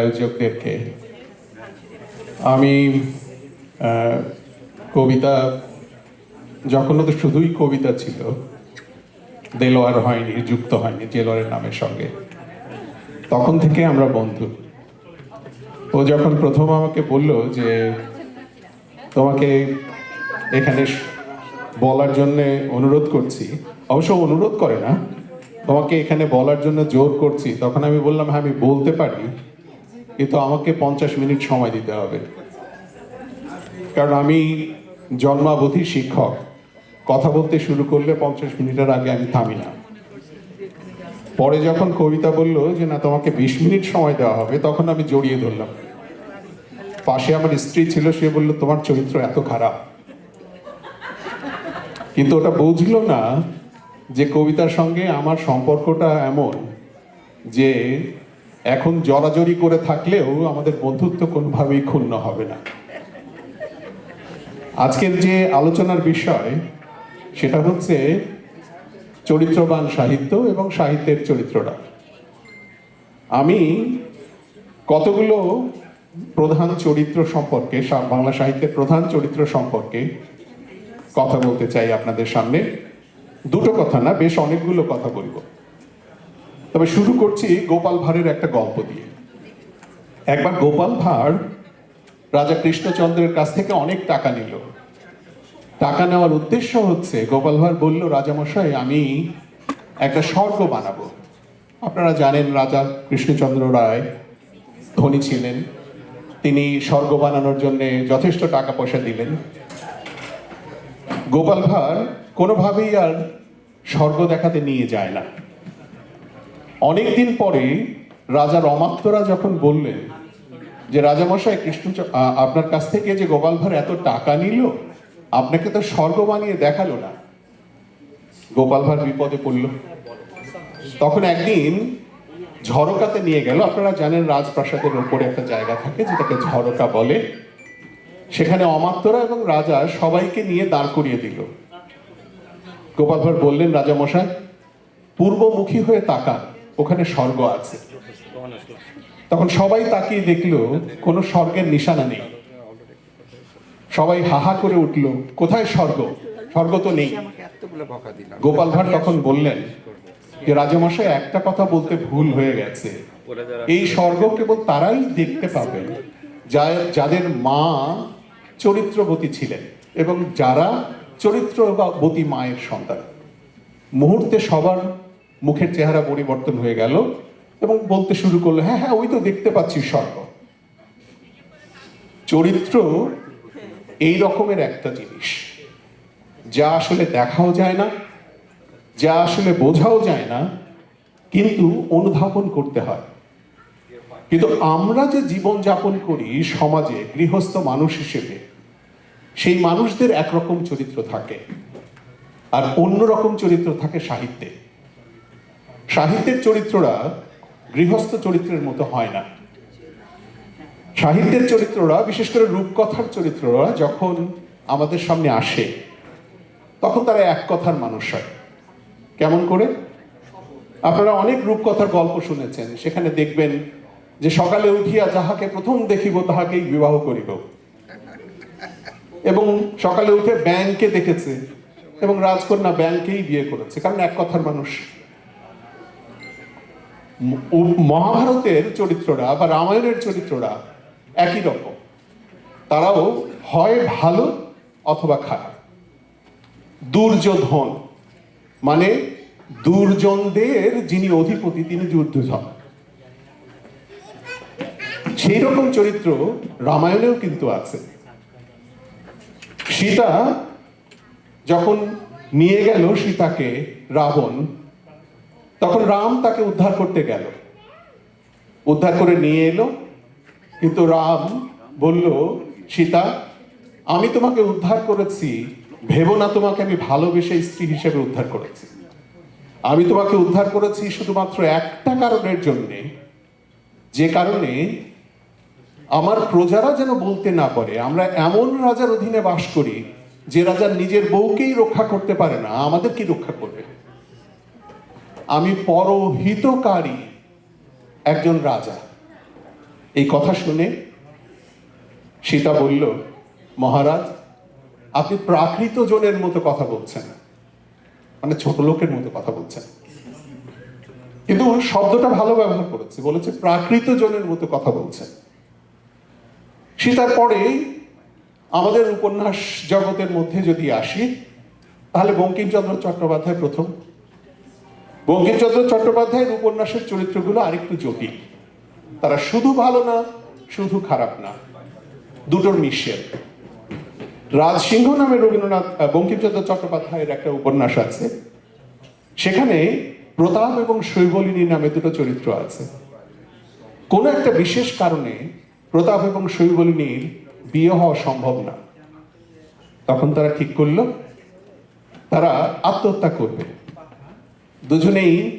আয়োজকদেরকে। আমি কবিতা যখন তো শুধুই কবিতা ছিল, দেলোয়ার হয়নি, যুক্ত হয়নি জেলোয়ারের নামের সঙ্গে। তখন থেকে আমরা বন্ধু। ও যখন প্রথম আমাকে বলল যে, তোমাকে এখানে বলার জন্যে অনুরোধ করছি, অবশ্য অনুরোধ করে না, তোমাকে এখানে বলার জন্য জোর করছি, তখন আমি বললাম হ্যাঁ আমি বলতে পারি। কিন্তু আমাকে পঞ্চাশ মিনিট সময় দিতে হবে। কারণ আমি জন্মাবধি শিক্ষক। কথা বলতে শুরু করলে পঞ্চাশ মিনিটের আগে আমি থামি না। পরে যখন কবিতা বলল যে, না, তোমাকে বিশ মিনিট সময় দেওয়া হবে, তখন আমি জড়িয়ে ধরলাম। পাশে আমার স্ত্রী ছিল, সে বলল, তোমার চরিত্র এত খারাপ। কিন্তু ওটা বুঝলো না যে কবিতার সঙ্গে আমার সম্পর্কটা এমন যে এখন জড়াজড়ি করে থাকলেও আমাদের বন্ধুত্ব কোনোভাবেই ক্ষুণ্ণ হবে না। আজকের যে আলোচনার বিষয়, সেটা হচ্ছে চরিত্রবান সাহিত্য এবং সাহিত্যের চরিত্রটা। আমি কতগুলো প্রধান চরিত্র সম্পর্কে বাংলা সাহিত্যের প্রধান চরিত্র সম্পর্কে কথা বলতে চাই আপনাদের সামনে? দুটো কথা না, বেশ অনেকগুলো কথা বলব। তবে শুরু করছি গোপাল ভাঁড়ের একটা গল্প দিয়ে। একবার গোপাল ভাঁড় রাজা কৃষ্ণচন্দ্রের কাছ থেকে অনেক টাকা নিল। টাকা নেওয়ার উদ্দেশ্য হচ্ছে, গোপাল ভাঁড় বলল, রাজামশাই, আমি একটা স্বর্গ বানাবো। আপনারা জানেন রাজা কৃষ্ণচন্দ্র রায় ধনী ছিলেন। তিনি স্বর্গ বানানোর জন্য যথেষ্ট টাকা পয়সা দিলেন। গোপাল ভাঁড় কোনোভাবেই আর স্বর্গ দেখাতে নিয়ে যায় না। অনেকদিন পরে রাজা রমাত্মরা যখন বললেন যে, রাজামশাই, কৃষ্ণ আপনার কাছ থেকে যে গোপাল ভাঁড় এত টাকা নিল, আপনাকে তো স্বর্গ বানিয়ে দেখাল না। গোপাল ভাঁড় বিপদে পড়ল। তখন একদিন ঝরকাতে নিয়ে গেল। আপনারা জানেন, রাজপ্রাসাদের উপরে একটা জায়গা থাকে, যেটাকে ঝরকা বলে। সেখানে অমাত্যরা এবং রাজা সবাইকে নিয়ে দাঁড় করিয়ে দিল। গোপাল ভাঁড় বললেন, রাজামশাই, পূর্বমুখী হয়ে তাকান। ওখানে স্বর্গ আছে। তখন সবাই তাকিয়ে দেখল, কোনো স্বর্গের নিশানা নেই। সবাই হাহা করে উঠল, কোথায় স্বর্গ? স্বর্গ তো নেই। গোপাল ভাঁড় তখন বললেন যে, রাজামশাই, একটা কথা বলতে ভুল হয়ে গেছে। এই স্বর্গ কেবল তারাই দেখতে পাবেন যাদের মা চরিত্রবতী ছিলেন এবং যারা চরিত্রবতী মায়ের সন্তান। মুহূর্তে সবার মুখের চেহারা পরিবর্তন হয়ে গেল এবং বলতে শুরু করল হ্যাঁ হ্যাঁ ওই তো দেখতে পাচ্ছি স্বর্গ। চরিত্র এই রকমের একটা জিনিস। যা আসলে দেখাও যায় না, যা আসলে বোঝাও যায় না, কিন্তু অনুধাবন করতে হয়। কিন্তু আমরা যে জীবন যাপন করি সমাজে, গৃহস্থ মানুষ হিসেবে, সেই মানুষদের একরকম চরিত্র থাকে। আর অন্যরকম চরিত্র থাকে সাহিত্যে। সাহিত্যের চরিত্ররা গৃহস্থ চরিত্রের মতো হয় না। সাহিত্যের চরিত্ররা, বিশেষ করে রূপকথার চরিত্ররা, যখন আমাদের সামনে আসে, তখন তারা এক কথার মানুষ হয়। কেমন করে? আপনারা অনেক রূপকথার গল্প শুনেছেন। সেখানে দেখবেন যে সকালে উঠিয়া যাহাকে প্রথম দেখিব, তাহাকেই বিবাহ করিব। এবং সকালে উঠে ব্যাংকে দেখেছে এবং রাজকন্যা ব্যাংকেই বিয়ে করেছে। কারণ এক কথার মানুষ। মহাভারতের চরিত্ররা বা রামায়ণের চরিত্ররা একই রকম। তারাও হয় ভালো অথবা খারাপ। দুর্যোধন মানে দুর্জনদের যিনি অধিপতি, তিনি দুর্যোধন সেই রকম চরিত্র রামায়ণেও কিন্তু আছে। সীতা যখন নিয়ে গেল সীতাকে রাবণ তখন রাম তাকে উদ্ধার করতে গেল। উদ্ধার করে নিয়ে এলো। কিন্তু রাম বলল, সীতা, আমি তোমাকে উদ্ধার করেছি। ভেবো না তোমাকে আমি ভালোবেসে স্ত্রী হিসেবে উদ্ধার করেছি। আমি তোমাকে উদ্ধার করেছি শুধুমাত্র একটা কারণের জন্যে। যে কারণে আমার প্রজারা যেন বলতে না পারে, আমরা এমন রাজার অধীনে বাস করি যে রাজা নিজের বউকেই রক্ষা করতে পারে না আমাদের কি রক্ষা করবে। আমি পরহিতকারী একজন রাজা। এই কথা শুনে সীতা বলল, মহারাজ, আপনি প্রাকৃত জনের মতো কথা বলছেন। মানে ছোট লোকের মতো কথা বলছেন। কিন্তু শব্দটা ভালো ব্যবহার করেছে, বলেছে প্রাকৃত জনের মতো কথা বলছেন। সীতার পরে আমাদের উপন্যাস জগতের মধ্যে যদি আসি, তাহলে বঙ্কিমচন্দ্র চট্টোপাধ্যায় প্রথম। বঙ্কিমচন্দ্র চট্টোপাধ্যায়ের উপন্যাসের চরিত্রগুলো আরেকটু জটিল। তারা শুধু ভালো না, শুধু খারাপ না। দুটোর মিশেল রাজসিংহ নামে রবীন্দ্রনাথ বঙ্কিমচন্দ্র চট্টোপাধ্যায়ের একটা উপন্যাস আছে। সেখানে প্রতাপ এবং শৈবলিনী নামে দুটো চরিত্র আছে। কোনো একটা বিশেষ কারণে প্রতাপ এবং শৈবলিনীর বিয়ে হওয়া সম্ভব না। তখন তারা ঠিক করল, তারা আত্মহত্যা করবে। দুজনেই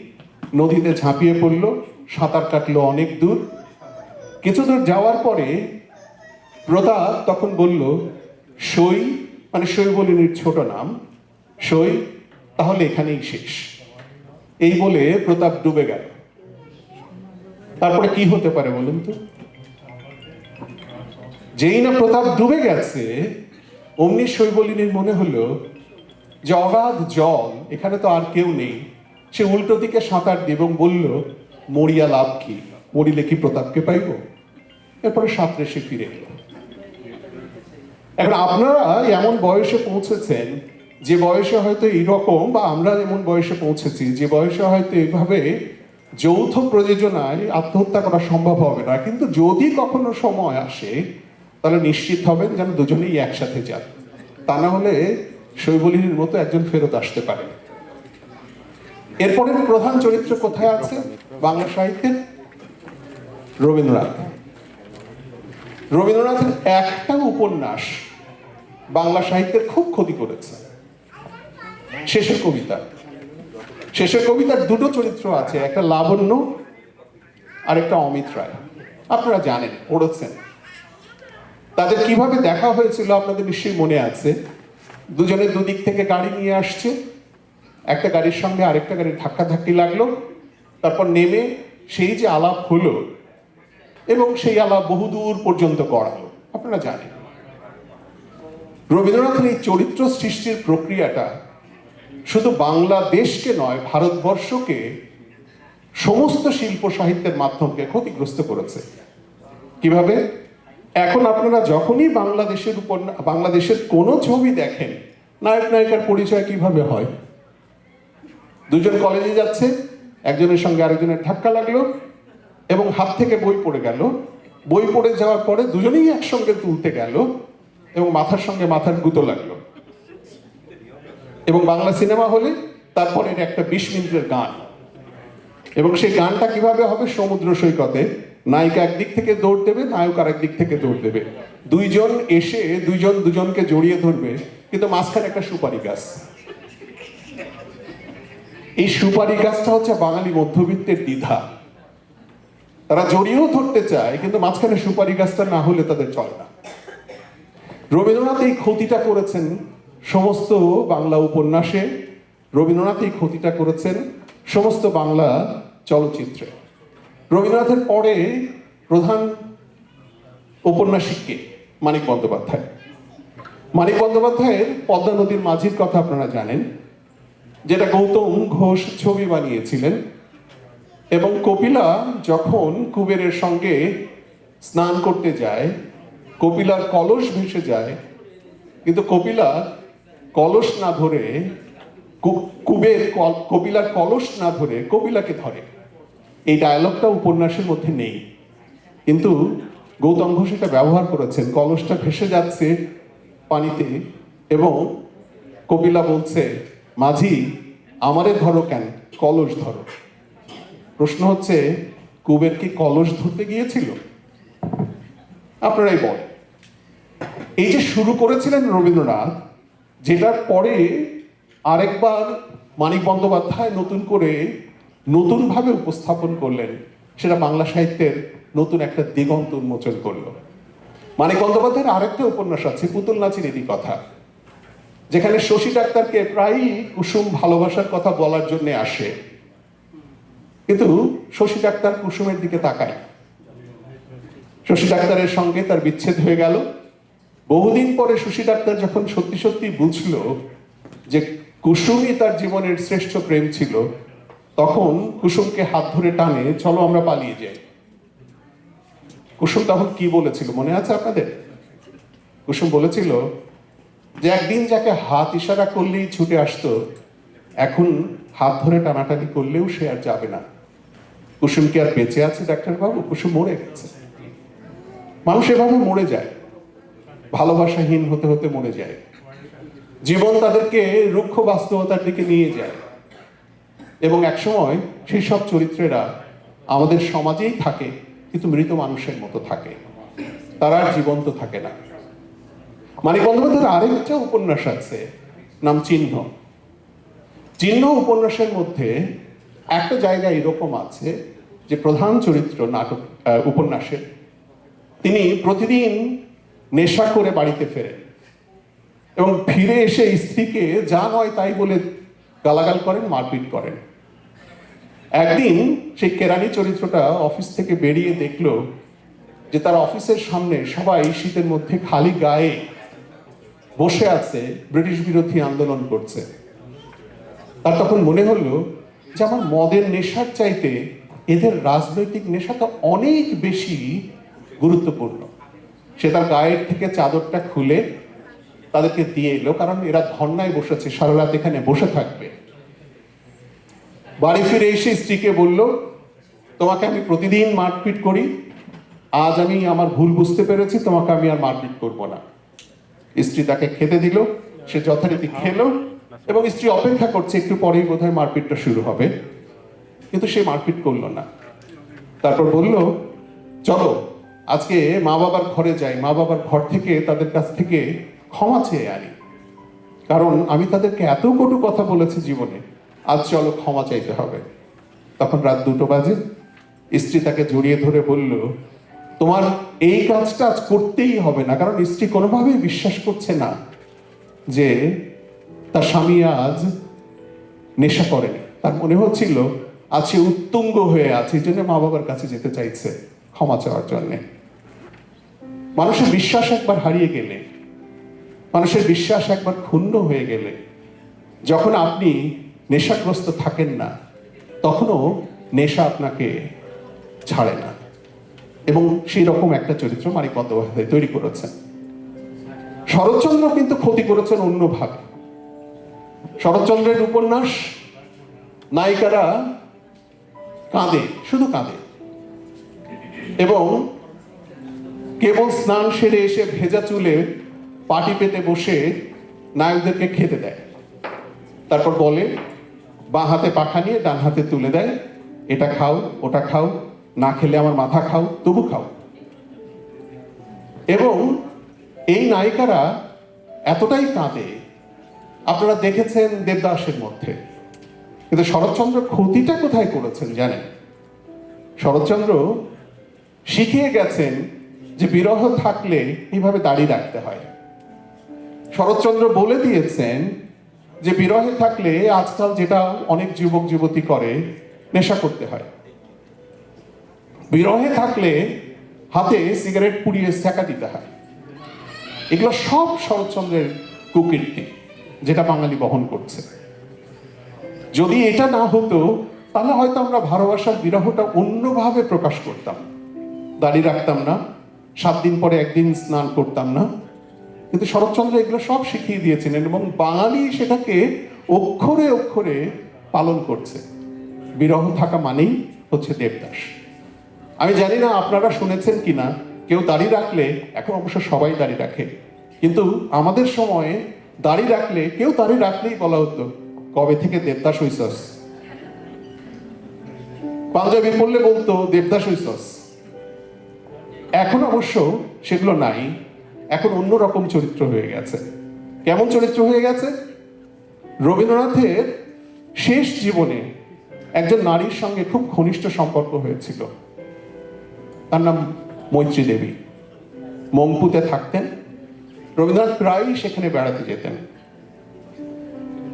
নদীতে ঝাঁপিয়ে পড়ল, সাঁতার কাটলো অনেক দূর। কিছু দূর যাওয়ার পরে প্রতাপ তখন বলল, সই মানে শৈবলিনীর ছোট নাম। সই, তাহলে এখানেই শেষ। এই বলে প্রতাপ ডুবে গেল। তারপরে কি হতে পারে বলুন তো? যেই না প্রতাপ ডুবে গেছে, অমনি শৈবলিনীর মনে হলো যে অগাধ জল, এখানে তো আর কেউ নেই। সে উল্টো দিকে সাঁতার দিয়ে এবং বলল, মরিয়া লাভ কি? মরিলে কি প্রতাপকে পাইব? এরপরে সাঁতরে সে ফিরে এলো। এখন আপনারা এমন বয়সে পৌঁছেছেন, যে বয়সে হয়তো এইরকম, বা আমরা এমন বয়সে পৌঁছেছি, যে বয়সে হয়তো এইভাবে যৌথ প্রযোজনায় আত্মহত্যা করা সম্ভব হবে না। কিন্তু যদি কখনো সময় আসে, তাহলে নিশ্চিত হবেন যেন দুজনেই একসাথে যান। তা না হলে শৈবলিনীর মতো একজন ফেরত আসতে পারে এরপরের প্রধান চরিত্র কোথায় আছে? বাংলা সাহিত্যের রবীন্দ্রনাথ। রবীন্দ্রনাথের একটা উপন্যাস বাংলা সাহিত্যের খুব ক্ষতি করেছে। শেষের কবিতা। শেষের কবিতার দুটো চরিত্র আছে, একটা লাবণ্য আর একটা অমিত রায়। আপনারা জানেন, পড়েছেন। তাদের কীভাবে দেখা হয়েছিল আপনাদের নিশ্চয়ই মনে আছে। দুজনে দুদিক থেকে গাড়ি নিয়ে আসছে। একটা গাড়ির সঙ্গে আরেকটা গাড়ির ধাক্কা ধাক্কি লাগল, তারপর নেমে সেই যে আলাপ হলো এবং সেই আলাপ বহুদূর পর্যন্ত গড়ালো। আপনারা জানেন, রবীন্দ্রনাথের এই চরিত্র সৃষ্টির প্রক্রিয়াটা শুধু বাংলাদেশকে নয়, ভারতবর্ষকে সমস্ত শিল্প সাহিত্যের মাধ্যমকে ক্ষতিগ্রস্ত করেছে। কীভাবে? এখন আপনারা যখনই বাংলাদেশের উপর বাংলাদেশের কোনো ছবি দেখেন নায়ক নায়িকার পরিচয় কীভাবে হয়? দুজন কলেজে যাচ্ছে, একজনের সঙ্গে আরেকজনের ধাক্কা লাগল এবং হাত থেকে বই পড়ে গেল। বই পড়ে যাওয়ার পরে দুজনেই একসঙ্গে তুলতে গেল এবং মাথার সঙ্গে মাথার গুঁতো লাগল। এবং বাংলা সিনেমা হলে তারপরে একটা বিশ মিনিটের গান। এবং সেই গানটা কীভাবে হবে সমুদ্র সৈকতে? নায়িকা একদিক থেকে দৌড় দেবে, নায়ক আর একদিক থেকে দৌড় দেবে। দুইজন এসে দুইজন দুজনকে জড়িয়ে ধরবে, কিন্তু মাঝখানে একটা সুপারি গাছ। এই সুপারি গাছটা হচ্ছে বাঙালি মধ্যবিত্তের দ্বিধা। তারা জড়িয়েও ধরতে চায়, কিন্তু মাঝখানে সুপারি গাছটা না হলে তাদের চলে না। রবীন্দ্রনাথ এই ক্ষতিটা করেছেন সমস্ত বাংলা উপন্যাসে। রবীন্দ্রনাথ এই ক্ষতিটা করেছেন সমস্ত বাংলা চলচ্চিত্রে। রবীন্দ্রনাথের পরে প্রধান উপন্যাসিককে মানিক বন্দ্যোপাধ্যায়। মানিক বন্দ্যোপাধ্যায়ের পদ্মা নদীর মাঝির কথা আপনারা জানেন। যেটা গৌতম ঘোষ ছবি বানিয়েছিলেন। এবং কপিলা যখন কুবেরের সঙ্গে স্নান করতে যায়, কপিলার কলস ভেসে যায়, কিন্তু কপিলা কলস না ধরে কুবের কপিলার কলস না ধরে কপিলাকে ধরে। এই ডায়ালগটা উপন্যাসের মধ্যে নেই। কিন্তু গৌতম ঘোষ এটা ব্যবহার করেছেন। কলসটা ভেসে যাচ্ছে পানিতে এবং কপিলা বলছে মাঝি, আমারে ধরো কেন? কলস ধরো। প্রশ্ন হচ্ছে, কুবের কি কলস ধরতে গিয়েছিল? আপনারাই বলেন। এই যে শুরু করেছিলেন রবীন্দ্রনাথ, যেটার পরে আরেকবার মানিক বন্দ্যোপাধ্যায় নতুন করে নতুনভাবে উপস্থাপন করলেন, সেটা বাংলা সাহিত্যের নতুন একটা দিগন্ত উন্মোচন করল। মানিক বন্দ্যোপাধ্যায়ের আরেকটা উপন্যাস আছে, পুতুল নাচের এটি কথা। যেখানে শশী ডাক্তারকে প্রায়ই কুসুম ভালোবাসার কথা বলার জন্য আসে। কিন্তু শশী ডাক্তার কুসুমের দিকে তাকায়। শশী ডাক্তারের সঙ্গে তার বিচ্ছেদ হয়ে গেল। বহুদিন পরে শশী ডাক্তার যখন সত্যি সত্যি বুঝলো যে কুসুমই তার জীবনের শ্রেষ্ঠ প্রেম ছিল, তখন কুসুমকে হাত ধরে টানে, চলো আমরা পালিয়ে যাই। কুসুম তখন কি বলেছিল, মনে আছে আপনাদের? কুসুম বলেছিল যে একদিন যাকে হাত ইশারা করলেই ছুটে আসতো, এখন হাত ধরে টানাটানি করলেও সে আর যাবে না। কুসুম কি আর বেঁচে আছে, ডাক্তারবাবু? কুসুম মরে গেছে। মানুষ এভাবে মরে যায়। ভালোবাসাহীন হতে হতে মরে যায়। জীবন তাদেরকে রুক্ষ বাস্তবতার দিকে নিয়ে যায়। এবং একসময় সেই সব চরিত্রেরা আমাদের সমাজেই থাকে, কিন্তু মৃত মানুষের মতো থাকে। তারা জীবন্ত থাকে না। মানিক বন্দ্যোপাধ্যায়ের আরেকটা উপন্যাস আছে, নাম চিহ্ন। চিহ্ন উপন্যাসের মধ্যে একটা জায়গা এরকম আছে যে প্রধান চরিত্র নাটক উপন্যাসের। তিনি প্রতিদিন নেশা করে বাড়িতে ফেরেন এবং ফিরে এসে স্ত্রীকে যা নয় তাই বলে গালাগাল করেন, মারপিট করেন। একদিন সেই কেরানি চরিত্রটা অফিস থেকে বেরিয়ে দেখল যে তার অফিসের সামনে সবাই শীতের মধ্যে খালি গায়ে বসে আছে, ব্রিটিশ বিরোধী আন্দোলন করছে। তার তখন মনে হলো যে আমার মদের নেশার চাইতে এদের রাজনৈতিক নেশা তো অনেক বেশি গুরুত্বপূর্ণ। সে তার গায়ের থেকে চাদরটা খুলে তাদেরকে দিয়ে এলো, কারণ এরা ধর্নায় বসেছে, সারা রাত এখানে বসে থাকবে। বাড়ি ফিরে এসে স্ত্রীকে বলল, তোমাকে আমি প্রতিদিন মারপিট করি, আজ আমি আমার ভুল বুঝতে পেরেছি, তোমাকে আমি আর মারপিট করব না। স্ত্রী তাকে খেতে দিল, সে যথারীতি খেলো এবং স্ত্রী অপেক্ষা করছে একটু পরেই বোধহয় মারপিটটা শুরু হবে। কিন্তু সে মারপিট করল না। তারপর বলল, চলো, আজকে মা বাবার ঘরে যাই। মা বাবার ঘর থেকে তাদের কাছ থেকে ক্ষমা চেয়ে আনি। কারণ আমি তাদেরকে এত কটু কথা বলেছি জীবনে, আজ চলো ক্ষমা চাইতে হবে। তখন রাত দুটো বাজে। স্ত্রী তাকে জড়িয়ে ধরে বলল তোমার এই কাজটা আজ করতেই হবে না, কারণ স্ত্রী কোনোভাবেই বিশ্বাস করছে না যে তার স্বামী আজ নেশা করেনি। তার মনে হচ্ছিল আজ সে উত্তুঙ্গ হয়ে আছে, এই জন্য মা বাবার কাছে যেতে চাইছে ক্ষমা চাওয়ার জন্যে। মানুষের বিশ্বাস একবার হারিয়ে গেলে, মানুষের বিশ্বাস একবার ক্ষুণ্ণ হয়ে গেলে, যখন আপনি নেশাগ্রস্ত থাকেন না, তখনও নেশা আপনাকে ছাড়ে না। এবং সেই রকম একটা চরিত্র মানিক বন্দ্যোপাধ্যায় তৈরি করেছেন। শরৎচন্দ্র কিন্তু ক্ষতি করেছেন অন্যভাবে। শরৎচন্দ্রের উপন্যাস, নায়িকারা কাঁদে, শুধু কাঁদে। এবং কেবল স্নান সেরে এসে ভেজা চুলে পাটি পেতে বসে নায়কদেরকে খেতে দেয়। তারপর বলে, বাঁ হাতে পাখা নিয়ে ডান হাতে তুলে দেয়। এটা খাও, ওটা খাও না খেলে আমার মাথা খাও, তবু খাও। এবং এই নায়িকারা এতটাই কাঁদে, আপনারা দেখেছেন দেবদাসের মধ্যে। কিন্তু শরৎচন্দ্র ক্ষতিটা কোথায় করেছেন জানেন? শরৎচন্দ্র শিখিয়ে গেছেন যে বিরহ থাকলে এইভাবে দাড়ি রাখতে হয়। শরৎচন্দ্র বলে দিয়েছেন যে বিরহে থাকলে আজকাল যেটা অনেক যুবক যুবতী করে, নেশা করতে হয়। বিরহে থাকলে হাতে সিগারেট পুড়িয়ে সেকা দিতে হয়। এগুলো সব শরৎচন্দ্রের কুকীর্তি, যেটা বাঙালি বহন করছে। যদি এটা না হতো, তাহলে হয়তো আমরা ভালোবাসার বিরহটা অন্যভাবে প্রকাশ করতাম। দাড়ি রাখতাম না, সাত দিন পরে একদিন স্নান করতাম না। কিন্তু শরৎচন্দ্র এগুলো সব শিখিয়ে দিয়েছিলেন এবং বাঙালি সেটাকে অক্ষরে অক্ষরে পালন করছে। বিরহ থাকা মানেই হচ্ছে দেবদাস। আমি জানি না আপনারা শুনেছেন কিনা, কেউ দাড়ি রাখলে, এখন অবশ্য সবাই দাড়ি রাখে। কিন্তু আমাদের সময়ে দাড়ি রাখলে, কেউ দাড়ি রাখলেই বলা হতো, কবে থেকে দেবদাস হইসস পাঞ্জাবি পড়লে বলতো, দেবদাস হইসস এখন অবশ্য সেগুলো নাই, এখন অন্যরকম চরিত্র হয়ে গেছে। কেমন চরিত্র হয়ে গেছে? রবীন্দ্রনাথের শেষ জীবনে একজন নারীর সঙ্গে খুব ঘনিষ্ঠ সম্পর্ক হয়েছিল। তার নাম মৈত্রী দেবী। মংপুতে থাকতেন। রবীন্দ্রনাথ প্রায়ই সেখানে বেড়াতে যেতেন।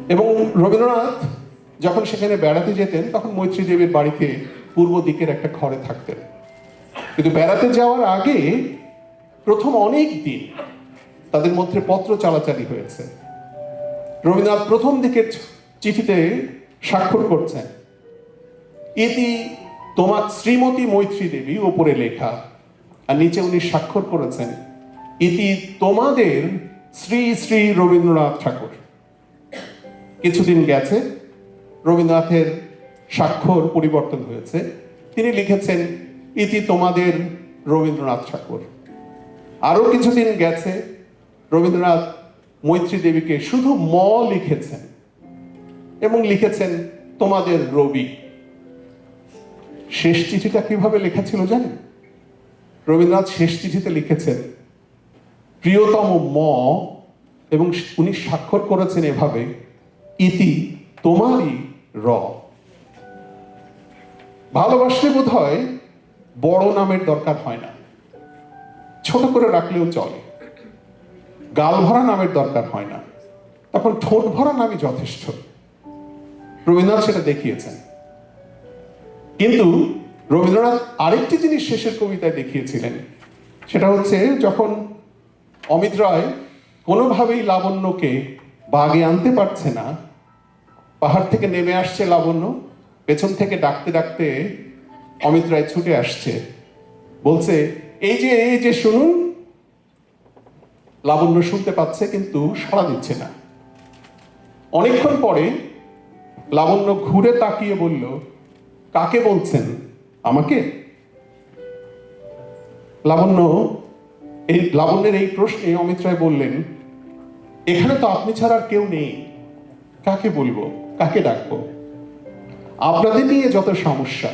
এবং রবীন্দ্রনাথ যখন সেখানে বেড়াতে যেতেন, তখন মৈত্রী দেবীর বাড়িতে পূর্ব দিকের একটা ঘরে থাকতেন। কিন্তু বেড়াতে যাওয়ার আগে প্রথম অনেক দিন তাদের মধ্যে পত্র চালাচালি হয়েছে। রবীন্দ্রনাথ প্রথম দিকের চিঠিতে স্বাক্ষর করছেন। ইতি তোমার শ্রীমতী মৈত্রী দেবী ওপরে লেখা, আর নিচে উনি স্বাক্ষর করেছেন, ইতি তোমাদের শ্রী শ্রী রবীন্দ্রনাথ ঠাকুর। কিছুদিন গেছে, রবীন্দ্রনাথের স্বাক্ষর পরিবর্তন হয়েছে। তিনি লিখেছেন, ইতি তোমাদের রবীন্দ্রনাথ ঠাকুর। আরও কিছুদিন গেছে, রবীন্দ্রনাথ মৈত্রী দেবীকে শুধু ম লিখেছেন, এবং লিখেছেন, তোমাদের রবি। শেষ চিঠিটা কীভাবে লেখা ছিল জানেন? রবীন্দ্রনাথ শেষ চিঠিতে লিখেছেন, প্রিয়তম ম এবং উনি স্বাক্ষর করেছেন এভাবে, ইতি তোমারই র। ভালোবাসলে বোধ হয় বড় নামের দরকার হয় না। ছোট করে রাখলেও চলে। গাল ভরা নামের দরকার হয় না। তখন ঠোঁট ভরা নামই যথেষ্ট। রবীন্দ্রনাথ সেটা দেখিয়েছেন। কিন্তু রবীন্দ্রনাথ আরেকটি জিনিস শেষের কবিতায় দেখিয়েছিলেন। সেটা হচ্ছে যখন অমিত রায় কোনোভাবেই লাবণ্যকে বাগে আনতে পারছে না, পাহাড় থেকে নেমে আসছে লাবণ্য, পেছন থেকে ডাকতে ডাকতে অমিত রায় ছুটে আসছে। বলছে, এই যে এই যে শুনুন। লাবণ্য শুনতে পাচ্ছে কিন্তু সাড়া দিচ্ছে না। অনেকক্ষণ পরে লাবণ্য ঘুরে তাকিয়ে বলল কাকে বলছেন? আমাকে? লাবণ্য, এই লাবণ্যের এই প্রশ্নে অমিত রায় বললেন, এখানে তো আপনি ছাড়া আর কেউ নেই। কাকে বলব? কাকে ডাকবো? আপনাদের নিয়ে যত সমস্যা।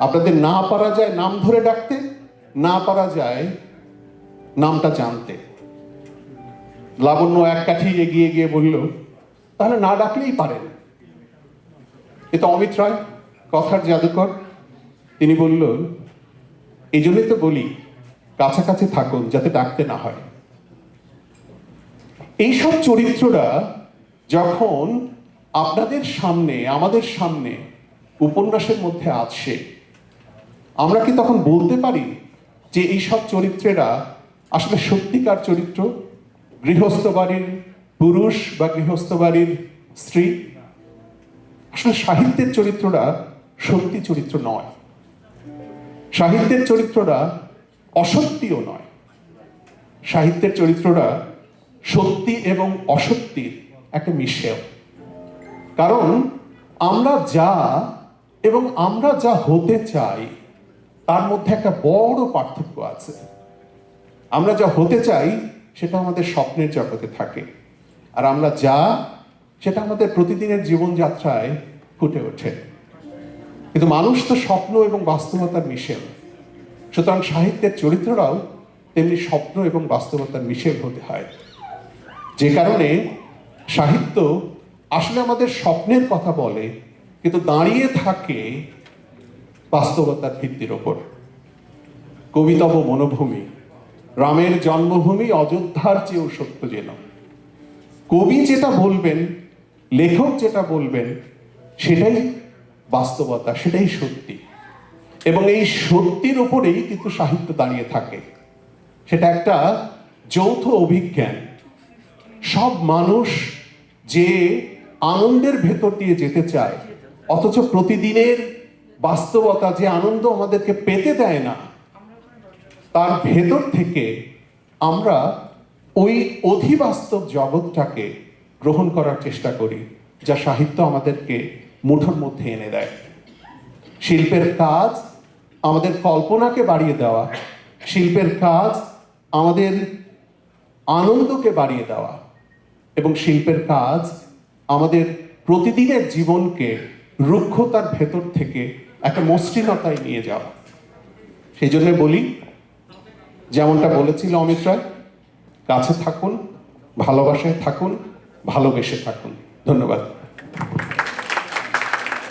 আপনাদের না পারা যায় নাম ধরে ডাকতে, না পারা যায় নামটা জানতে। লাবণ্য এক কাঠি এগিয়ে গিয়ে বলল, তাহলে না ডাকলেই পারেন। এ তো অমিত রায় কথার জাদুকর, তিনি বলল এই জন্যই তো বলি, কাছাকাছি থাকুন যাতে ডাকতে না হয়। এইসব চরিত্ররা যখন আপনাদের সামনে, আমাদের সামনে উপন্যাসের মধ্যে আছে, আমরা কি তখন বলতে পারি যে এইসব চরিত্রেরা আসলে সত্যিকার চরিত্র? গৃহস্থ বাড়ির পুরুষ বা গৃহস্থ বাড়ির স্ত্রী? আসলে সাহিত্যের চরিত্ররা সত্যি চরিত্র নয়। সাহিত্যের চরিত্ররা অসত্যিও নয়। সাহিত্যের চরিত্ররা সত্যি এবং অসত্যির একটা মিশেল কারণ আমরা যা এবং আমরা যা হতে চাই, তার মধ্যে একটা বড় পার্থক্য আছে। আমরা যা হতে চাই, সেটা আমাদের স্বপ্নের জগতে থাকে। আর আমরা যা, সেটা আমাদের প্রতিদিনের জীবনযাত্রায় ফুটে ওঠে। কিন্তু মানুষ তো স্বপ্ন এবং বাস্তবতার মিশেল। সুতরাং সাহিত্যের চরিত্ররাও তেমনি স্বপ্ন এবং বাস্তবতার মিশেল হতে হয়। যে কারণে সাহিত্য আসলে আমাদের স্বপ্নের কথা বলে, কিন্তু দাঁড়িয়ে থাকে বাস্তবতার ভিত্তির ওপর। কবিতব মনোভূমি, রামের জন্মভূমি অযোধ্যার চেয়েও সত্য যেন। কবি যেটা বলবেন, লেখক যেটা বলবেন, সেটাই বাস্তবতা সেটাই সত্যি। এবং এই সত্যির উপরেই কিন্তু সাহিত্য দাঁড়িয়ে থাকে। সেটা একটা যৌথ অভিজ্ঞান। সব মানুষ যে আনন্দের ভেতর দিয়ে যেতে চায়, অথচ প্রতিদিনের বাস্তবতা যে আনন্দ আমাদেরকে পেতে দেয় না, তার ভেতর থেকে আমরা ওই অধিবাস্তব জগৎটাকে গ্রহণ করার চেষ্টা করি, যা সাহিত্য আমাদেরকে মুঠোর মধ্যে এনে দেয়। শিল্পের কাজ আমাদের কল্পনাকে বাড়িয়ে দেওয়া, শিল্পের কাজ আমাদের আনন্দকে বাড়িয়ে দেওয়া এবং শিল্পের কাজ আমাদের প্রতিদিনের জীবনকে রুক্ষতার ভেতর থেকে একটা মসৃণতায় নিয়ে যাওয়া। সেই জন্য বলি, যেমনটা বলেছিল অমিত রায়, কাছে থাকুন, ভালোবাসায় থাকুন, ভালোবেসে থাকুন। ধন্যবাদ।